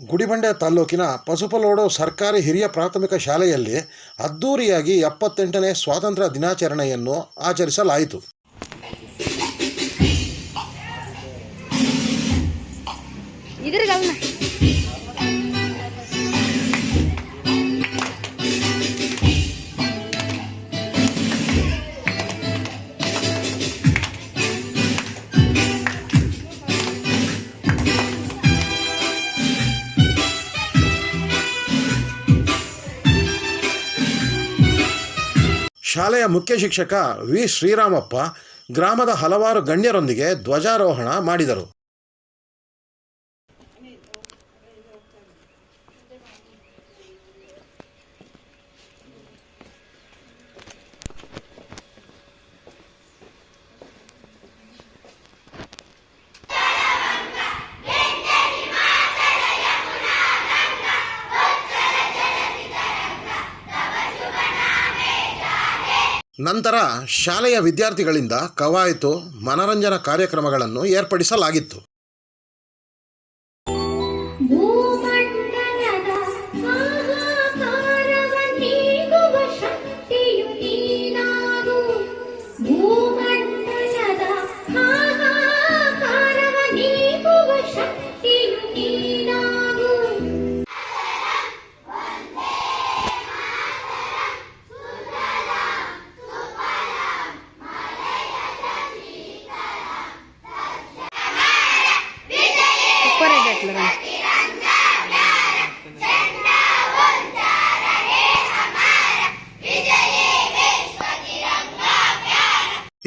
ಗುಡಿಬಂಡೆ ತಾಲೂಕಿನ ಪಸುಪಲೋಡು ಸರ್ಕಾರಿ ಹಿರಿಯ ಪ್ರಾಥಮಿಕ ಶಾಲೆಯಲ್ಲಿ ಅದ್ದೂರಿಯಾಗಿ ಎಪ್ಪತ್ತೆಂಟನೇ ಸ್ವಾತಂತ್ರ್ಯ ದಿನಾಚರಣೆಯನ್ನು ಆಚರಿಸಲಾಯಿತು. ಶಾಲೆಯ ಮುಖ್ಯ ಶಿಕ್ಷಕ ವಿ ಶ್ರೀರಾಮಪ್ಪ ಗ್ರಾಮದ ಹಲವಾರು ಗಣ್ಯರೊಂದಿಗೆ ಧ್ವಜಾರೋಹಣ ಮಾಡಿದರು. ನಂತರ ಶಾಲೆಯ ವಿದ್ಯಾರ್ಥಿಗಳಿಂದ ಕವಾಯತು ಮನರಂಜನಾ ಕಾರ್ಯಕ್ರಮಗಳನ್ನು ಏರ್ಪಡಿಸಲಾಗಿತ್ತು. Gracias.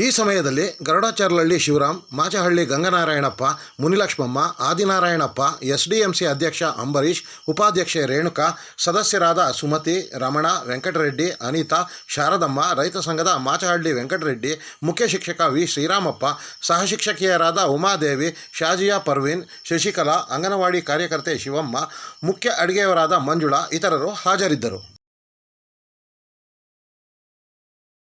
ಈ ಸಮಯದಲ್ಲಿ Garudacharlahalli Shivaram, Machahalli Ganganarayanappa, Munilakshmamma, Adinarayanappa S D M C ಅಧ್ಯಕ್ಷ ಅಂಬರೀಷ್, ಉಪಾಧ್ಯಕ್ಷೆ ರೇಣುಕಾ, ಸದಸ್ಯರಾದ ಸುಮತಿ, ರಮಣ, ವೆಂಕಟರೆಡ್ಡಿ, ಅನಿತಾ, ಶಾರದಮ್ಮ, ರೈತ ಸಂಘದ ಮಾಚಹಳ್ಳಿ ವೆಂಕಟರೆಡ್ಡಿ, ಮುಖ್ಯ ಶಿಕ್ಷಕ ವಿ. ಶ್ರೀರಾಮಪ್ಪ ಸಹಶಿಕ್ಷಕಿಯರಾದ ಉಮಾದೇವಿ, ಶಾಜಿಯಾ ಪರ್ವೀನ್, ಶಶಿಕಲಾ, ಅಂಗನವಾಡಿ ಕಾರ್ಯಕರ್ತೆ ಶಿವಮ್ಮ, ಮುಖ್ಯ ಅಡುಗೆಯವರಾದ ಮಂಜುಳಾ, ಇತರರು ಹಾಜರಿದ್ದರು.